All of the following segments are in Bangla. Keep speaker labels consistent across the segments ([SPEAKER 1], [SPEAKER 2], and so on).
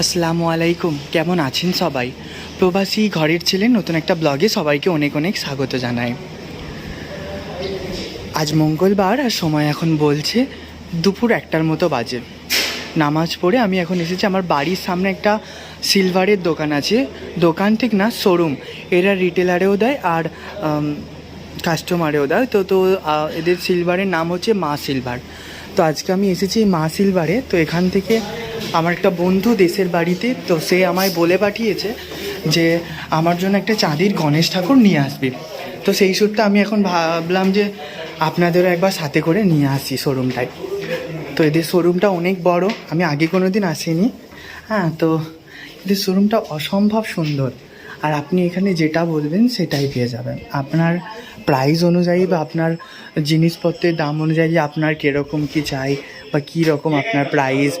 [SPEAKER 1] আসসালামু আলাইকুম। কেমন আছেন সবাই? প্রবাসী ঘরের ছেলে নতুন একটা ব্লগে সবাইকে অনেক অনেক স্বাগত জানাই। আজ মঙ্গলবার আর সময় এখন বলছে দুপুর একটার মতো বাজে। নামাজ পড়ে আমি এখন এসেছি আমার বাড়ির সামনে একটা সিলভারের দোকান আছে। দোকান ঠিক না শোরুম এরা রিটেলারেও দেয় আর কাস্টমারেও দেয়। তো তো এদের সিলভারের নাম হচ্ছে মা সিলভার তো আজকে আমি এসেছি মা সিলভারে তো এখান থেকে আমার একটা বন্ধু দেশের বাড়িতে, তো সে আমায় বলে পাঠিয়েছে যে আমার জন্য একটা চাঁদির গণেশ ঠাকুর নিয়ে আসবে। তো সেই সূত্রে আমি এখন ভাবলাম যে আপনাদেরও একবার সাথে করে নিয়ে আসি শোরুমটায়। তো এদের শোরুমটা অনেক বড়, আমি আগে কোনো দিন আসিনি। হ্যাঁ তো এদের শোরুমটা অসম্ভব সুন্দর। আর আপনি এখানে যেটা বলবেন সেটাই পেয়ে যাবেন। আপনার প্রাইস অনুযায়ী বা আপনার জিনিসপত্রের দাম অনুযায়ী আপনার কীরকম কী চাই বা কী রকম আপনার প্রাইস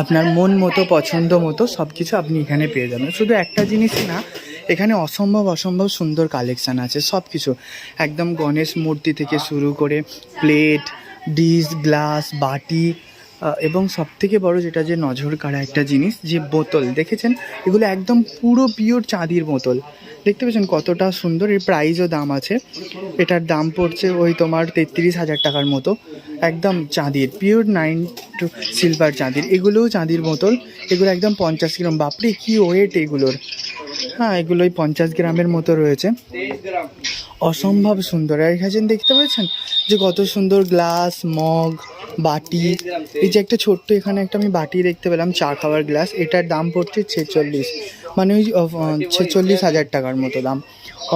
[SPEAKER 1] আপনার মন মতো, পছন্দ মতো সব কিছু আপনি এখানে পেয়ে যাবেন। শুধু একটা জিনিস না, এখানে অসম্ভব অসম্ভব সুন্দর কালেকশান আছে সব কিছু একদম গণেশ মূর্তি থেকে শুরু করে প্লেট ডিশ গ্লাস বাটি এবং সব থেকে বড় যেটা যে নজর কাড়া একটা জিনিস, যে বোতল, দেখেছেন? এগুলো একদম পুরো পিওর চাঁদির বোতল। দেখতে পেয়েছেন কতটা সুন্দর? এর প্রাইসও দাম আছে। এটার দাম পড়ছে ওই তোমার তেত্রিশ হাজার টাকার মতো। একদম চাঁদির, পিওর নাইন টু সিলভার চাঁদির। এগুলোও চাঁদির বোতল। এগুলো একদম পঞ্চাশ গ্রাম। বাপরে, কি ওয়েট এগুলোর? হ্যাঁ এগুলোই পঞ্চাশ গ্রামের মতো রয়েছে। অসম্ভব সুন্দর। আর এখানে দেখতে পাচ্ছেন যে কত সুন্দর গ্লাস, মগ, বাটি। এই যে একটা ছোট্ট এখানে একটা আমি বাটি দেখতে পেলাম, চা খাওয়ার গ্লাস। এটার দাম পড়ছে ছেচল্লিশ। মানে ওই ছেচল্লিশ হাজার টাকার মতো দাম।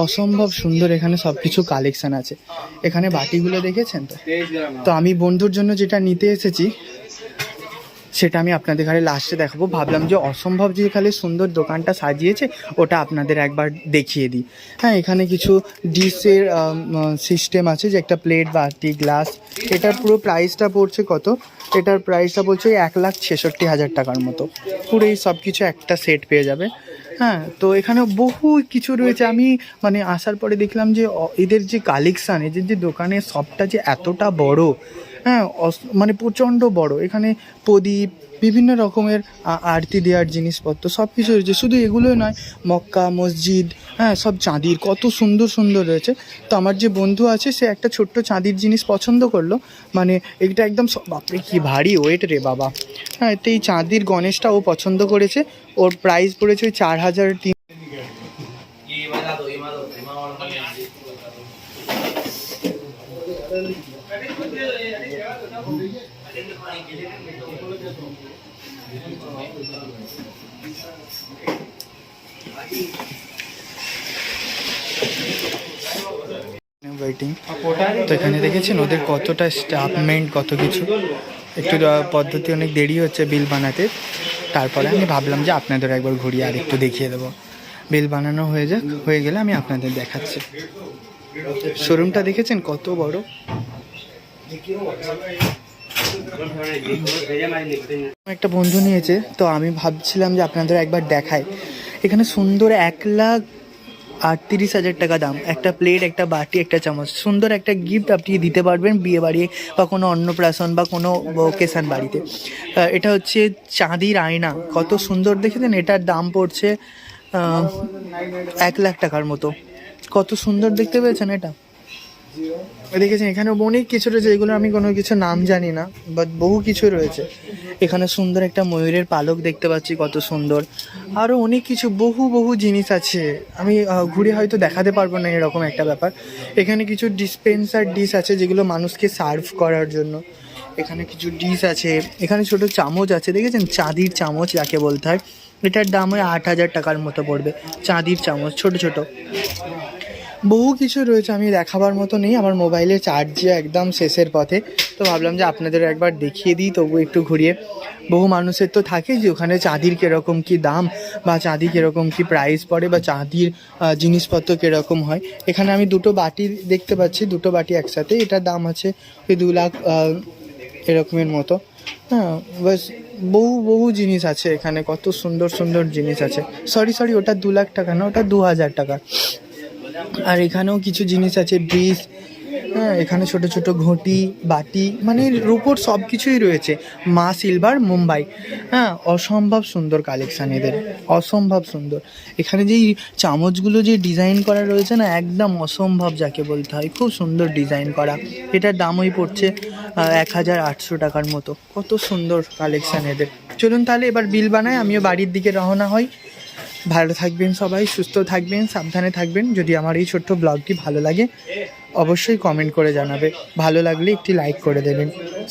[SPEAKER 1] অসম্ভব সুন্দর এখানে সব কিছু কালেকশান আছে। এখানে বাটিগুলো দেখেছেন তো? তো আমি বন্ধুর জন্য যেটা নিতে এসেছি সেটা আমি আপনাদের ঘরে লাস্টে দেখাবো। ভাবলাম যে অসম্ভব যে এখানে সুন্দর দোকানটা সাজিয়েছে, ওটা আপনাদের একবার দেখিয়ে দিই। হ্যাঁ এখানে কিছু ডিশের সিস্টেম আছে, যে একটা প্লেট বাটি গ্লাস এটার পুরো প্রাইসটা পড়ছে কত? এটার প্রাইসটা বলছে এক লাখ ছেষট্টি হাজার টাকার মতো। পুরো এই সব কিছু একটা সেট পেয়ে যাবে। হ্যাঁ তো এখানে বহু কিছু রয়েছে। আমি মানে আসার পরে দেখলাম যে এদের যে কালেকশান এদের যে দোকানের সবটা যে এতটা বড় হ্যাঁ মানে প্রচণ্ড বড়। এখানে প্রদীপ, বিভিন্ন রকমের আরতি দেওয়ার জিনিসপত্র সব কিছু রয়েছে। শুধু এগুলোই নয়, মক্কা, মসজিদ হ্যাঁ সব চাঁদির, কত সুন্দর সুন্দর রয়েছে। তো আমার যে বন্ধু আছে, সে একটা ছোট্ট চাঁদির জিনিস পছন্দ করল। মানে এটা একদম বাপরে, কি ভারী ওয়েট রে বাবা। হ্যাঁ তো এই চাঁদির গণেশটা ও পছন্দ করেছে। ওর প্রাইস পড়েছে ওই চার হাজার তিন ওয়েটিং তো এখানে দেখেছেন ওদের কতটা স্টাফমেন্ট কত কিছু। একটু পদ্ধতি অনেক দেরি হচ্ছে বিল বানাতে। তারপরে আমি ভাবলাম যে আপনাদের একবার ঘুরিয়ে আর একটু দেখিয়ে দেবো। বিল বানানো হয়ে যাক, হয়ে গেলে আমি আপনাদের দেখাচ্ছি। শোরুমটা দেখেছেন কত বড়? একটা বন্ধু নিয়েছে, তো আমি ভাবছিলাম যে আপনাদের একবার দেখাই। এখানে সুন্দর এক লাখ আটত্রিশ হাজার টাকা দাম, একটা প্লেট একটা বাটি, একটা চামচ। সুন্দর একটা গিফট আপনি দিতে পারবেন বিয়ে বাড়ি বা কোনো অন্নপ্রাশন বা কোনো ওকেশান বাড়িতে। এটা হচ্ছে চাঁদির আয়না, কত সুন্দর দেখেছেন? এটার দাম পড়ছে এক লাখ টাকার মতো। কত সুন্দর দেখতে পেয়েছেন এটা? দেখেছেন, এখানে অনেক কিছু রয়েছে এগুলো আমি কোনো কিছু নাম জানি না বাট বহু কিছু রয়েছে। এখানে সুন্দর একটা ময়ূরের পালক দেখতে পাচ্ছি, কত সুন্দর। আরও অনেক কিছু, বহু বহু জিনিস আছে। আমি ঘুরে হয়তো দেখাতে পারব না এরকম একটা ব্যাপার। এখানে কিছু ডিসপেন্সার ডিশ আছে, যেগুলো মানুষকে সার্ভ করার জন্য। এখানে কিছু ডিশ আছে, এখানে ছোট চামচ আছে, দেখেছেন? চাঁদির চামচ যাকে বলতে হয়। এটার দাম ওই আট হাজার টাকার মতো পড়বে, চাঁদির চামচ, ছোট ছোট। বহু কিছু রয়েছে, আমি দেখাবার মতো নেই। আমার মোবাইলে চার্জে একদম শেষের পথে। তো ভাবলাম যে আপনাদের একবার দেখিয়ে দিই তবু একটু ঘুরিয়ে। বহু মানুষের তো থাকে যে ওখানে চাঁদির কীরকম কী দাম বা চাঁদি কীরকম কী প্রাইস পড়ে বা চাঁদির জিনিসপত্র কীরকম হয়। এখানে আমি দুটো বাটি দেখতে পাচ্ছি, দুটো বাটি একসাথে। এটার দাম আছে ওই দু লাখ এরকমের মতো। হ্যাঁ বাস বহু বহু জিনিস আছে এখানে, কত সুন্দর সুন্দর জিনিস আছে। সরি সরি, ওটা দু লাখ টাকা না, ওটা দু হাজার টাকা। আর এখানেও কিছু জিনিস আছে ডিশ হ্যাঁ এখানে ছোট ছোট ঘটি, বাটি মানে রূপোর সব কিছুই রয়েছে। মা সিলভার, মুম্বাই। হ্যাঁ অসম্ভব সুন্দর কালেকশান এদের, অসম্ভব সুন্দর। এখানে যেই চামচগুলো যে ডিজাইন করা রয়েছে না, একদম অসম্ভব যাকে বলতে হয়, খুব সুন্দর ডিজাইন করা। এটার দামই পড়ছে এক হাজার আটশো টাকার মতো। কত সুন্দর কালেকশান এদের। চলুন তাহলে এবার বিল বানাই, আমিও বাড়ির দিকে রওনা হই। ভালো থাকবেন সবাই, সুস্থ থাকবেন, সাবধানে থাকবেন। যদি আমার এই ছোট্ট ব্লগটি ভালো লাগে, অবশ্যই কমেন্ট করে জানাবে। ভালো লাগলে একটি লাইক করে দেবেন।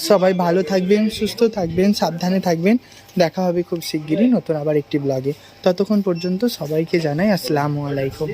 [SPEAKER 1] সবাই ভালো থাকবেন, সুস্থ থাকবেন, সাবধানে থাকবেন। দেখা হবে খুব শিগগিরই নতুন আবার একটি ব্লগে ততক্ষণ পর্যন্ত সবাইকে জানাই আসসালামু আলাইকুম।